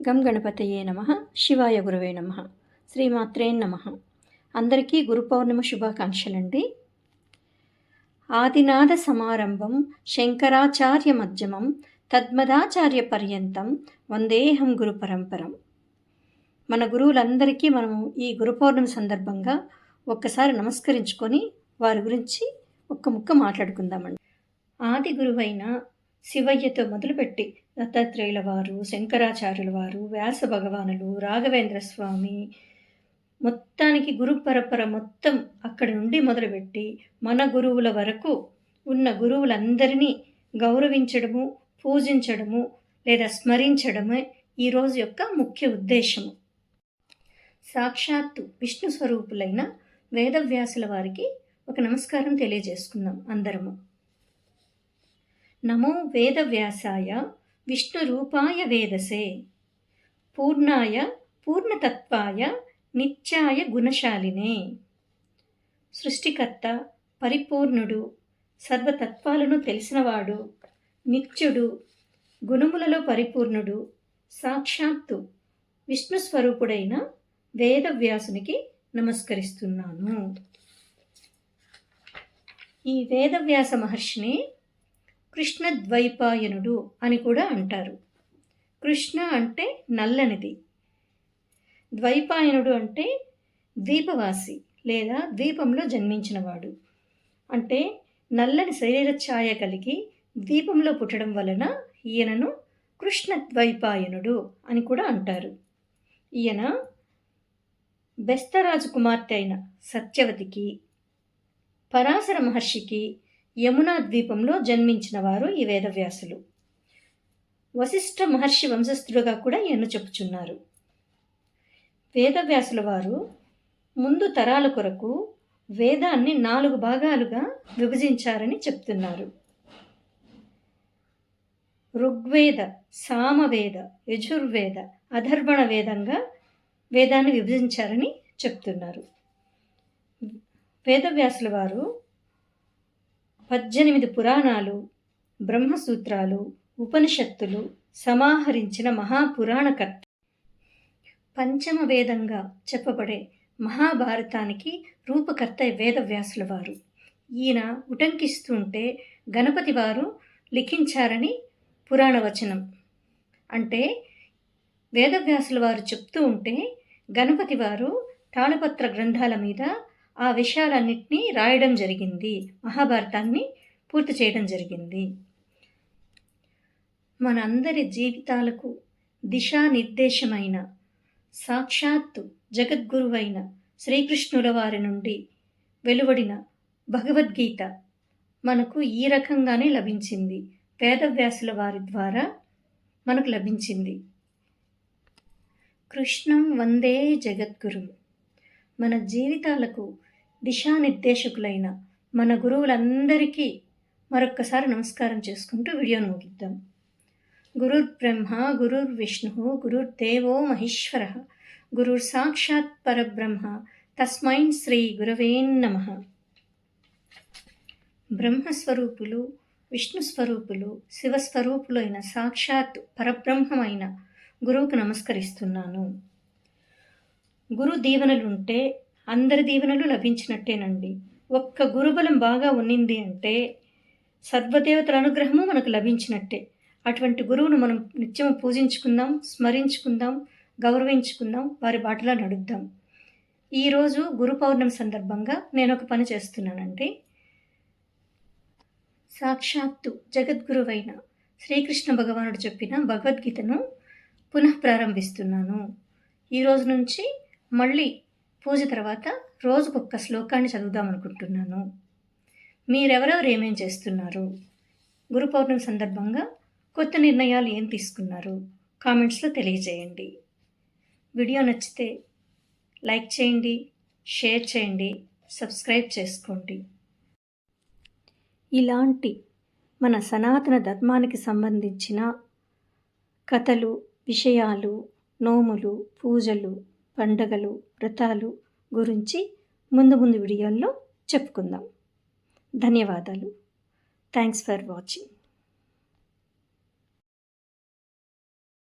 గం గణపతయే నమ శివాయ గురువే నమ శ్రీమాత్రే నమ. అందరికీ గురు పౌర్ణమి శుభాకాంక్షలండి. ఆదినాద సమారంభం శంకరాచార్య మధ్యమం తద్మదాచార్య పర్యంతం వందేహం గురు పరంపరం. మన గురువులందరికీ మనము ఈ గురు పౌర్ణమి సందర్భంగా ఒక్కసారి నమస్కరించుకొని వారి గురించి ఒక్క ముక్క మాట్లాడుకుందామండి. ఆది గురువైన శివయ్యతో మొదలుపెట్టి దత్తాత్రేయుల వారు శంకరాచార్యుల వారు వ్యాస భగవానులు రాఘవేంద్ర స్వామి మొత్తానికి గురు పరపర మొత్తం అక్కడి నుండి మొదలుపెట్టి మన గురువుల వరకు ఉన్న గురువులందరినీ గౌరవించడము పూజించడము లేదా స్మరించడమే ఈరోజు యొక్క ముఖ్య ఉద్దేశము. సాక్షాత్తు విష్ణు స్వరూపులైన వేదవ్యాసుల వారికి ఒక నమస్కారం తెలియజేసుకుందాం అందరము. నమో వేదవ్యాసాయ విష్ణురూపాయ వేదసే. పూర్ణాయ పూర్ణతత్వాయ నిత్యాయ గుణశాలినే. సృష్టికర్త పరిపూర్ణుడు సర్వతత్వాలను తెలిసినవాడు నిత్యుడు గుణములలో పరిపూర్ణుడు సాక్షాత్తు విష్ణు స్వరూపుడైన వేదవ్యాసునికి నమస్కరిస్తున్నాను. ఈ వేదవ్యాస మహర్షిని కృష్ణద్వైపాయనుడు అని కూడా అంటారు. కృష్ణ అంటే నల్లనిది ద్వైపాయనుడు అంటే ద్వీపవాసి లేదా ద్వీపంలో జన్మించినవాడు. అంటే నల్లని శరీర ఛాయ కలిగి ద్వీపంలో పుట్టడం వలన ఈయనను కృష్ణ ద్వైపాయనుడు అని కూడా అంటారు. ఈయన బెస్తరాజు కుమార్తె అయిన సత్యవతికి పరాశర మహర్షికి యమునా ద్వీపంలో జన్మించిన వారు ఈ వేదవ్యాసులు. వశిష్ఠ మహర్షి వంశస్థుడుగా కూడా ఈయన చెప్పుచున్నారు. వేదవ్యాసుల వారు ముందు తరాల కొరకు వేదాన్ని నాలుగు భాగాలుగా విభజించారని చెప్తున్నారు. ఋగ్వేద సామవేద యజుర్వేద అధర్వణ వేదంగా వేదాన్ని విభజించారని చెప్తున్నారు. వేదవ్యాసుల వారు పద్దెనిమిది పురాణాలు బ్రహ్మసూత్రాలు ఉపనిషత్తులు సమాహరించిన మహాపురాణకర్త. పంచమ వేదంగా చెప్పబడే మహాభారతానికి రూపకర్త వేదవ్యాసుల వారు ఈయన ఉటంకిస్తుంటే గణపతి వారు లిఖించారని పురాణవచనం. అంటే వేదవ్యాసుల వారు చెప్తూ ఉంటే గణపతి వారు తాళపత్ర గ్రంథాల మీద ఆ విషయాలన్నింటినీ రాయడం జరిగింది. మహాభారతాన్ని పూర్తి చేయడం జరిగింది. మనందరి జీవితాలకు దిశానిర్దేశమైన సాక్షాత్తు జగద్గురువైన శ్రీకృష్ణుల వారి నుండి వెలువడిన భగవద్గీత మనకు ఈ రకంగానే లభించింది. వేదవ్యాసుల వారి ద్వారా మనకు లభించింది. కృష్ణం వందే జగద్గురు. మన జీవితాలకు దిశానిర్దేశకులైన మన గురువులందరికీ మరొక్కసారి నమస్కారం చేసుకుంటూ వీడియోను ముగిద్దాం. గురుర్ బ్రహ్మ గురుర్ విష్ణు గురుర్ దేవో మహేశ్వర గురుర్ సాక్షాత్ పరబ్రహ్మ తస్మై శ్రీ గురవే నమ. బ్రహ్మస్వరూపులు విష్ణు స్వరూపులు శివస్వరూపులైన సాక్షాత్ పరబ్రహ్మమైన గురువుకు నమస్కరిస్తున్నాను. గురు దీవెనలుంటే అందరి దీవెనలు లభించినట్టేనండి. ఒక్క గురుబలం బాగా ఉన్నింది అంటే సర్వదేవతల అనుగ్రహము మనకు లభించినట్టే. అటువంటి గురువును మనం నిత్యం పూజించుకుందాం స్మరించుకుందాం గౌరవించుకుందాం వారి బాటలో నడుద్దాం. ఈరోజు గురు పౌర్ణమి సందర్భంగా నేను ఒక పని చేస్తున్నానండి. సాక్షాత్తు జగద్గురువైన శ్రీకృష్ణ భగవానుడు చెప్పిన భగవద్గీతను పునః ప్రారంభిస్తున్నాను ఈరోజు నుంచి మళ్ళీ పూజ తర్వాత రోజుకొక్క శ్లోకాన్ని చదువుదాం అనుకుంటున్నాను. మీరెవరెవరు ఏమేం చేస్తున్నారు? గురు పౌర్ణమి సందర్భంగా కొత్త నిర్ణయాలు ఏం తీసుకున్నారు? కామెంట్స్లో తెలియజేయండి. వీడియో నచ్చితే లైక్ చేయండి షేర్ చేయండి సబ్స్క్రైబ్ చేసుకోండి. ఇలాంటి మన సనాతన ధర్మానికి సంబంధించిన కథలు విషయాలు నోములు పూజలు పండగలు వ్రతాలు గురించి ముందు ముందు వీడియోల్లో చెప్పుకుందాం. ధన్యవాదాలు. Thanks for watching